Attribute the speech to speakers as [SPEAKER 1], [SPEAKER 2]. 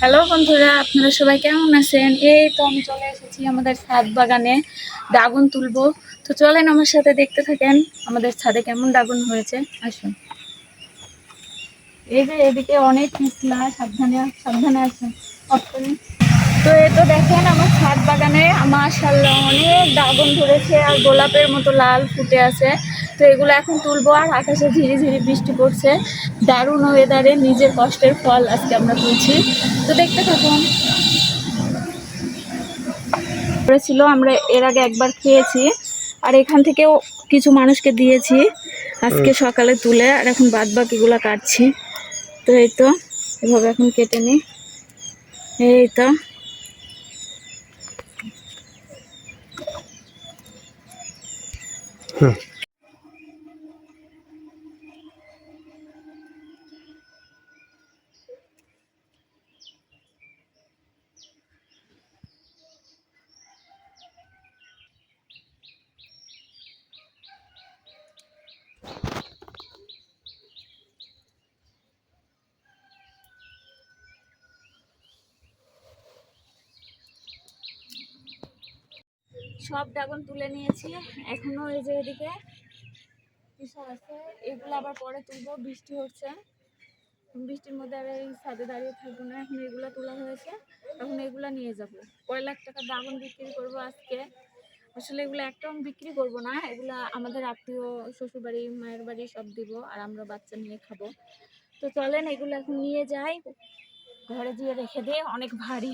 [SPEAKER 1] Hello বন্ধুরা, আপনারা সবাই কেমন আছেন? এই তো আমি চলে এসেছি আমাদের ছাদ বাগানে দাগুন তুলবো। তো চলেন আমার সাথে দেখতে থাকেন, আমাদের ছাদে কেমন দাগুন হয়েছে? আসুন। এই যে এদিকে অনেক পিছলা সাবধানে সাবধানে আসুন। তো এই তো দেখেন আমার ছাদ বাগানে মাশাল্লাহ অনেক ড্রাগন ধরেছে আর গোলাপের মতো লাল ফুটে আছে। তো এগুলো এখন তুলবো আর আকাশে ঝিরি ঝিরি বৃষ্টি পড়ছে। দারুণ ওয়েদারে নিজের কষ্টের ফল আজকে আমরা তুলছি। তো দেখতে থাকুন। ছিল আমরা এর আগে একবার খেয়েছি আর এখান থেকেও কিছু মানুষকে দিয়েছি আজকে সকালে তুলে আর এখন বাদ বাকিগুলো কাটছি। তো এই তো এভাবে এখন কেটে নিই। এই তো। Certo. সব ড্রাগন তুলে নিয়েছি। এখনও এই যে এদিকে কিছু আছে। এগুলো আবার পরে তুলবো, বৃষ্টি হচ্ছে। বৃষ্টির মধ্যে আর এই ছাদে দাঁড়িয়ে থাকব না। এখন এগুলো তোলা হয়েছে। এখন এগুলো নিয়ে যাব। কয় লাখ টাকা ড্রাগন বিক্রি করব আজকে। আসলে এগুলো একটাও বিক্রি করব না। এগুলো আমাদের আত্মীয়, শ্বশুরবাড়ি, মায়ের বাড়ি সব দিব আর আমরা বাচ্চা নিয়ে খাব। তো চলেন এগুলো এখন নিয়ে যাই। ঘরে দিয়ে রেখে দিয়ে অনেক ভারী।